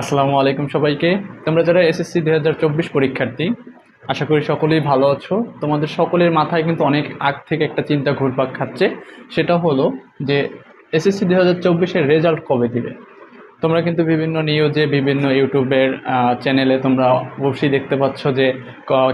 আসসালামু আলাইকুম সবাইকে। তোমরা যারা এসএসসি দুই হাজার চব্বিশ পরীক্ষার্থী, আশা করি সকলেই ভালো আছো। তোমাদের সকলের মাথায় কিন্তু অনেক আগ থেকে একটা চিন্তা ঘুরপাক খাচ্ছে। সেটা হলো যে এসএসসি দু হাজার চব্বিশের রেজাল্ট কবে দিবে? তোমরা কিন্তু বিভিন্ন নিউজে বিভিন্ন ইউটিউবের চ্যানেলে তোমরা অবশ্যই দেখতে পাচ্ছ যে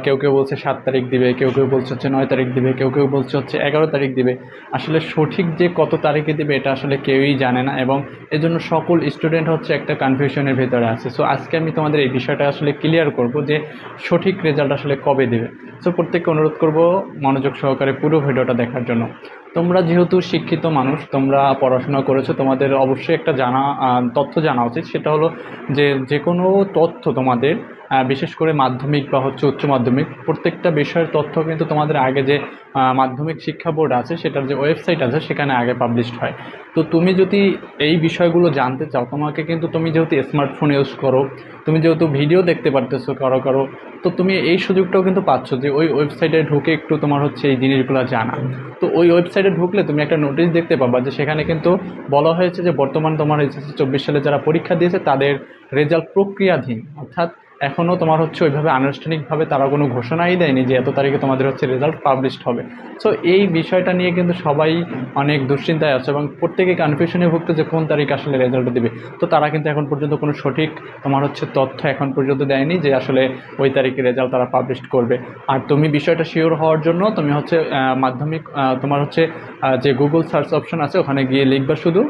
কেউ কেউ বলছে সাত তারিখ দিবে, কেউ কেউ বলছে হচ্ছে নয় তারিখ দিবে, কেউ কেউ বলছে হচ্ছে এগারো তারিখ দিবে। আসলে সঠিক যে কত তারিখে দিবে এটা আসলে কেউই জানে না এবং এর জন্য সকল স্টুডেন্ট হচ্ছে একটা কনফিউশনের ভেতরে আছে। সো আজকে আমি তোমাদের এই বিষয়টা আসলে ক্লিয়ার করব যে সঠিক রেজাল্ট আসলে কবে দেবে। সো প্রত্যেককে অনুরোধ করব মনোযোগ সহকারে পুরো ভিডিওটা দেখার জন্য। তোমরা যেহেতু শিক্ষিত মানুষ, তোমরা পড়াশোনা করেছ, তোমাদের অবশ্যই একটা জানা তথ্য জানা উচিত সেটা হলো যে যে কোনো তথ্য তোমাদের বিশেষ করে মাধ্যমিক বা হচ্ছে উচ্চ মাধ্যমিক, প্রত্যেকটা বিষয়ের তথ্য কিন্তু তোমাদের আগে যে মাধ্যমিক শিক্ষা বোর্ড আছে, সেটার যে ওয়েবসাইট আছে, সেখানে আগে পাবলিশড হয়। তো তুমি যদি এই বিষয়গুলো জানতে চাও, তোমাকে কিন্তু তুমি যেহেতু স্মার্টফোন ইউজ করো, তুমি যেহেতু ভিডিও দেখতে পারতেছো কারও কারও, তো তুমি এই সুযোগটাও কিন্তু পাচ্ছ যে ওই ওয়েবসাইটে ঢুকে একটু তোমার হচ্ছে এই জিনিসগুলো জানা। তো ওই ওয়েবসাইটে ঢুকলে তুমি একটা নোটিশ দেখতে পাবা যে সেখানে কিন্তু বলা হয়েছে যে বর্তমান তোমার এসএসসি চব্বিশ সালে যারা পরীক্ষা দিয়েছে, তাদের রেজাল্ট প্রক্রিয়াধীন। অর্থাৎ এখনও তোমার হচ্ছে ওইভাবে আনুষ্ঠানিকভাবে তারা কোনো ঘোষণাই দেয়নি যে এত তারিখে তোমাদের হচ্ছে রেজাল্ট পাবলিশড হবে। সো এই বিষয়টা নিয়ে কিন্তু সবাই অনেক দুশ্চিন্তায় আছে এবং প্রত্যেকে কনফিউশনে ভুগতে যে কোন তারিখ আসলে রেজাল্ট দেবে। তো তারা কিন্তু এখন পর্যন্ত কোনো সঠিক তোমার হচ্ছে তথ্য এখন পর্যন্ত দেয়নি যে আসলে ওই তারিখে রেজাল্ট তারা পাবলিশ করবে। আর তুমি বিষয়টা শিওর হওয়ার জন্য তুমি হচ্ছে মাধ্যমিক তোমার হচ্ছে যে গুগল সার্চ অপশন আছে, ওখানে গিয়ে লিখবা শুধু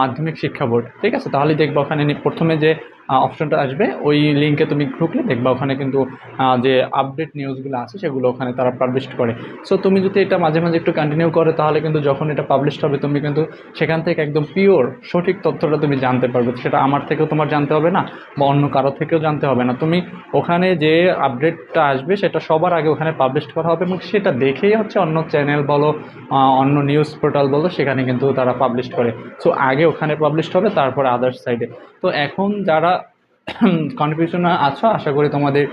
মাধ্যমিক শিক্ষা বোর্ড, ঠিক আছে? তাহলে দেখবা ওখানে প্রথমে যে অপশনটা আসবে, ওই লিঙ্কে তুমি ঢুকলে দেখবা ওখানে কিন্তু যে আপডেট নিউজগুলো আছে, সেগুলো ওখানে তারা পাবলিশ করে। সো তুমি যদি এটা মাঝে মাঝে একটু কন্টিনিউ করে, তাহলে কিন্তু যখন এটা পাবলিশ হবে, তুমি কিন্তু সেখান থেকে একদম পিওর সঠিক তথ্যটা তুমি জানতে পারবে। সেটা আমার থেকেও তোমার জানতে হবে না, বা অন্য কারও থেকেও জানতে হবে না। তুমি ওখানে যে আপডেটটা আসবে, সেটা সবার আগে ওখানে পাবলিশ করা হবে, এবং সেটা দেখেই হচ্ছে অন্য চ্যানেল বলো অন্য নিউজ পোর্টাল বলো, সেখানে কিন্তু তারা পাবলিশ করে। সো আগে ওখানে পাবলিশ হবে, তারপরে আদার্স সাইডে তো এখন যারা কনফিউশনে আছো, আশা করি তোমাদের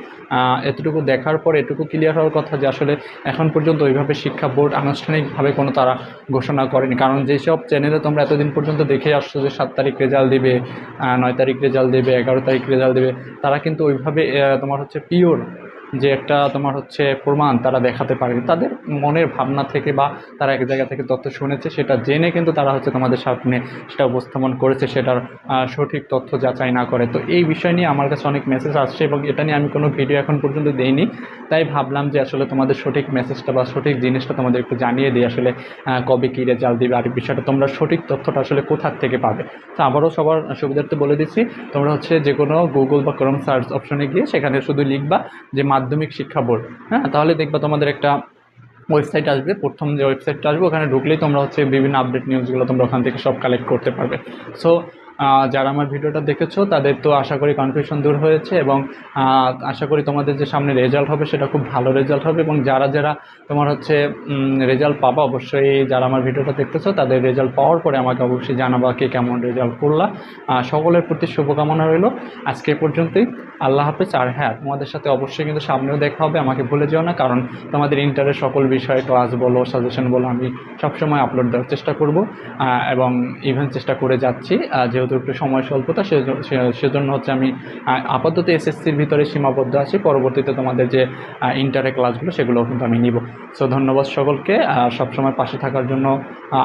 এতটুকু দেখার পর, এটুকু ক্লিয়ার হওয়ার কথা যে আসলে এখন পর্যন্ত ওইভাবে শিক্ষা বোর্ড আনুষ্ঠানিকভাবে কোনো তারা ঘোষণা করেনি। কারণ যেসব চ্যানেলে তোমরা এতদিন পর্যন্ত দেখে আসছো যে সাত তারিখ রেজাল্ট দেবে নয় তারিখ রেজাল্ট দেবে, এগারো তারিখ রেজাল্ট দেবে, তারা কিন্তু ওইভাবে তোমার হচ্ছে পিওর যে একটা তোমার হচ্ছে প্রমাণ তারা দেখাতে পারবে তাদের মনের ভাবনা থেকে বা তারা এক জায়গা থেকে তথ্য শুনেছে, সেটা জেনে কিন্তু তারা হচ্ছে তোমাদের সামনে সেটা উপস্থাপন করেছে, সেটার সঠিক তথ্য যাচাই না করে। তো এই বিষয় নিয়ে আমার কাছে অনেক মেসেজ আসছে এবং এটা নিয়ে আমি কোনো ভিডিও এখন পর্যন্ত দেইনি। তাই ভাবলাম যে আসলে তোমাদের সঠিক মেসেজটা বা সঠিক জিনিসটা তোমাদের একটু জানিয়ে দিই আসলে কবে কী রেজাল্ট দিবে আর বিষয়টা তোমরা সঠিক তথ্যটা আসলে কোথার থেকে পাবে। তো আবারও সবার সুবিধার্থে বলে দিচ্ছি, তোমরা হচ্ছে যে কোনো গুগল বা ক্রোম সার্চ অপশনে গিয়ে সেখানে শুধু লিখবা যে মাধ্যমিক শিক্ষা বোর্ড হ্যাঁ? তাহলে দেখবা তোমাদের একটা ওয়েবসাইট আসবে। প্রথম যে ওয়েবসাইটটা আসবে, ওখানে ঢুকলেই তোমরা হচ্ছে বিভিন্ন আপডেট নিউজগুলো তোমরা ওখান থেকে সব কালেক্ট করতে পারবে। সো যারা আমার ভিডিওটা দেখেছ তাদের তো আশা করি কনফিউশন দূর হয়েছে এবং আশা করি তোমাদের যে সামনে রেজাল্ট হবে সেটা খুব ভালো রেজাল্ট হবে এবং যারা যারা তোমার হচ্ছে রেজাল্ট পাবা অবশ্যই যারা আমার ভিডিওটা দেখতেছো তাদের রেজাল্ট পাওয়ার পরে আমাকে অবশ্যই জানাবা কে কেমন রেজাল্ট করলা। সকলের প্রতি শুভকামনা রইল। আজকে পর্যন্তই। আল্লাহ হাফেজ। আর হ্যাঁ তোমাদের সাথে অবশ্যই কিন্তু সামনেও দেখা হবে আমাকে ভুলে যেও না কারণ তোমাদের ইন্টারের সকল বিষয়ে ক্লাস বলো সাজেশন বলো আমি সবসময় আপলোড দেওয়ার চেষ্টা করব এবং ইভেন চেষ্টা করে যাচ্ছি আহ, যেহেতু একটু সময় স্বল্পতা সেজন্য হচ্ছে আমি আপাতত এসএসসির ভিতরে সীমাবদ্ধ আছি। পরবর্তীতে তোমাদের যে ইন্টারের ক্লাসগুলো সেগুলোও কিন্তু আমি নিব। সো ধন্যবাদ সকলকে সবসময় পাশে থাকার জন্য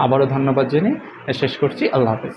আবারও ধন্যবাদ জেনে শেষ করছি। আল্লাহ হাফেজ।